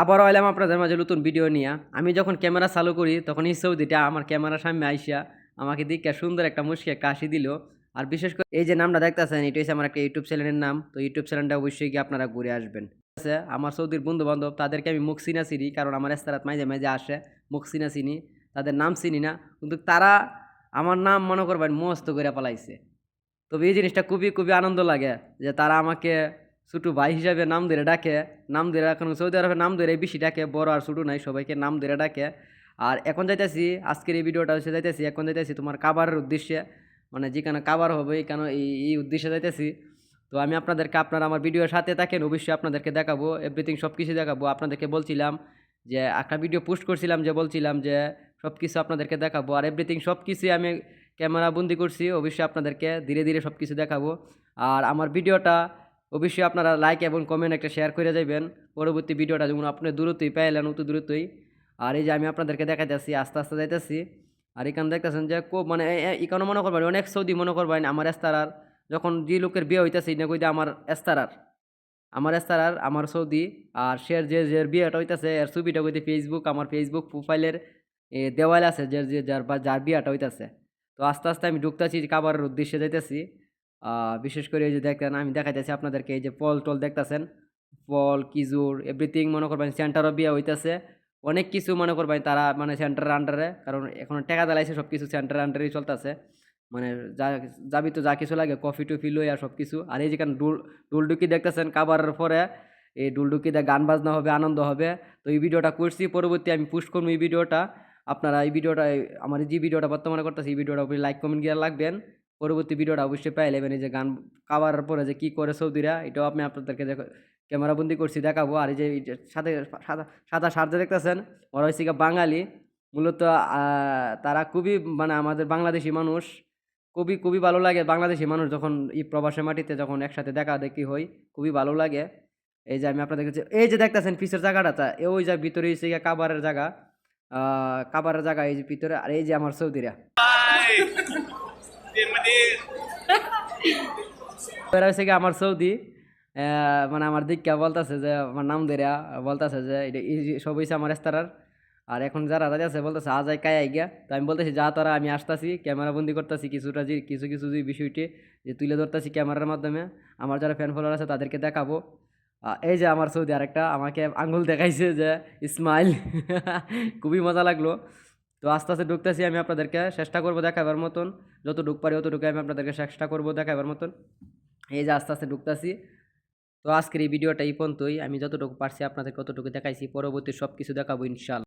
আবারও এলাম আপনাদের মাঝে নতুন ভিডিও নিয়ে। আমি যখন ক্যামেরা চালু করি তখন এই সৌদিটা আমার ক্যামেরার সামনে আইসা আমাকে দিকে সুন্দর একটা মুশকে কাশি দিল। আর বিশেষ করে এই যে নামটা দেখতেছেন, এটা হচ্ছে আমার একটা ইউটিউব চ্যানেলের নাম। তো ইউটিউব চ্যানেলটা অবশ্যই গিয়ে আপনারা ঘুরে আসবেন। আছে? আমার সৌদির বন্ধু বান্ধব তাদেরকে আমি মুখ চিনা চিনি, কারণ আমার এস্তারাত মাঝে মাঝে আসে, মুখ চিনা চিনি। তাদের নাম চিনি না, কিন্তু তারা আমার নাম, মনে করবেন, মস্ত করে পালাইছে। তবে এই জিনিসটা খুবই খুবই আনন্দ লাগে যে তারা আমাকে ছোটো ভাই হিসাবে নাম ধরে ডাকে। নাম ধরে এখন সৌদি আরবে নাম ধরে বেশি ডাকে, বড় আর ছোটো নাই, সবাইকে নাম ধরে ডাকে। আর এখন যাইতেছি, আজকের এই ভিডিওটা হচ্ছে যাইতেছি, এখন যাইতেছি তোমার কাবারের উদ্দেশ্যে। মানে যেখানে কাবার হবে কেন এই এই উদ্দেশ্যে যাইতেছি। তো আমি আপনাদেরকে, আপনারা আমার ভিডিওর সাথে থাকেন, অবশ্যই আপনাদেরকে দেখাবো এভরিথিং সব কিছু দেখাবো। আপনাদেরকে বলছিলাম যে, একটা ভিডিও পোস্ট করছিলাম যে, বলছিলাম যে সব কিছু আপনাদেরকে দেখাবো। আর এভরিথিং সব কিছুই আমি ক্যামেরা বন্দি করছি, অবশ্যই আপনাদেরকে ধীরে ধীরে সব কিছু দেখাবো। আর আমার ভিডিওটা অবশ্যই আপনারা লাইক এবং কমেন্ট একটা শেয়ার করে যাবেন পরবর্তী ভিডিওটা যেমন আপনি দূরত্বই পাইলেন, অত দূরত্বই আর এই যে আমি আপনাদেরকে দেখাইতেছি, আস্তে আস্তে যাইতেছি। আর এখানে দেখতেছেন যে খুব মানে এখানে মনে করবেন অনেক সৌদি মনে করবেন, আমার এস্তারার। যখন যে লোকের বিয়ে হইতেছে না কইতে আমার এস্তারার। আমার এস্তারার, আমার সৌদি। আর সে যে যে বিয়েটা হইতেছে, এর ছবিটা কইতে ফেসবুক আমার ফেসবুক প্রোফাইলের দেওয়াল আছে, যে যে, যার বা, যার বিয়েটা হইতেছে। তো আস্তে আস্তে আমি ঢুকতেছি কাবারের উদ্দেশ্যে যাইতেছি। বিশেষ করে এই যে দেখেন আমি দেখাইতেছি আপনাদেরকে এই যে ফল টল দেখতেছেন? ফল কিজুর এভরিথিং মনে করবেন সেন্টারও বিয়ে হইতেছে। অনেক কিছু মনে করবেন তারা মানে সেন্টারের আন্ডারে কারণ এখন টাকা দালাইছে সব কিছু সেন্টারের আন্ডারেই চলতেছে। মানে যা যাবি তো যা কিছু লাগে কফি টফি আর সব কিছু আর এই যেখানে ডুল ডুলডুকি দেখতেছেন কাবারের পরে, এই ডুলডুকিতে গান বাজনা হবে, আনন্দ হবে। তো এই ভিডিওটা করছি, পরবর্তী আমি পুশ করব এই ভিডিওটা। আপনারা এই ভিডিওটা আমার যে ভিডিওটা বর্তমানে করতেছি, এই ভিডিওটা অবশ্যই লাইক কমেন্ট গিয়ে লাগবেন। পরবর্তী ভিডিওটা অবশ্যই পাই নেবেন এই যে গান কাবার পরে যে কী করে সৌদিরা, এটাও আপনি আপনাদেরকে ক্যামেরা বন্দি করছি, দেখাবো। আর এই যে সাথে সাদা সাদা সারতে দেখতেছেন, ওরা হয়েছে বাঙালি। মূলত তারা খুবই মানে আমাদের বাংলাদেশি মানুষ। খুবই খুবই ভালো লাগে বাংলাদেশি মানুষ যখন এই প্রবাসের মাটিতে যখন একসাথে দেখা দেখি হই, খুবই ভালো লাগে। এই যে আমি আপনাদের এই যে দেখতেছেন পিসের জায়গাটা ওই যে ভিতরে হয়েছে কাবারের জায়গা। আহ, কাবারের জায়গা এই যে ভিতরে আর এই যে আমার সৌদিরা। আমার সৌদি। মানে আমার দিককে বলতেছে যে আমার নাম ধরে বলতেছে যে এটা সব হয়েছে আমার এস্তারার আর এখন যারা দাঁড়িয়ে আছে বলতেছে আজ কায় গিয়া। তো আমি বলতেছি যা তারা আমি আসতেছি ক্যামেরা বন্দি করতেছি কিছুটা কিছু কিছু বিষয়টি যে তুলে ধরতেছি ক্যামেরার মাধ্যমে। আমার যারা ফ্যান ফলোয়ার আছে তাদেরকে দেখাবো। এই যে আমার সৌদি আরেকটা, আমাকে আঙ্গুল দেখাইছে যে স্মাইল খুবই মজা লাগল। তো আস্তে আস্তে ঢুকতেছি আমি আপনাদেরকে, চেষ্টা করব দেখাবার মতন। যত ঢুক পারি অতটুকু আমি আপনাদেরকে চেষ্টা করব দেখাবার মতন। এই যে আস্তে আস্তে ঢুকতেছি। তো আজকের এই ভিডিওটা এই পর্যন্তই। আমি যতটুকু পারছি আপনাদেরকে কতটুকু দেখাইছি। পরবর্তী সব কিছু দেখাবো ইনশাল্লাহ।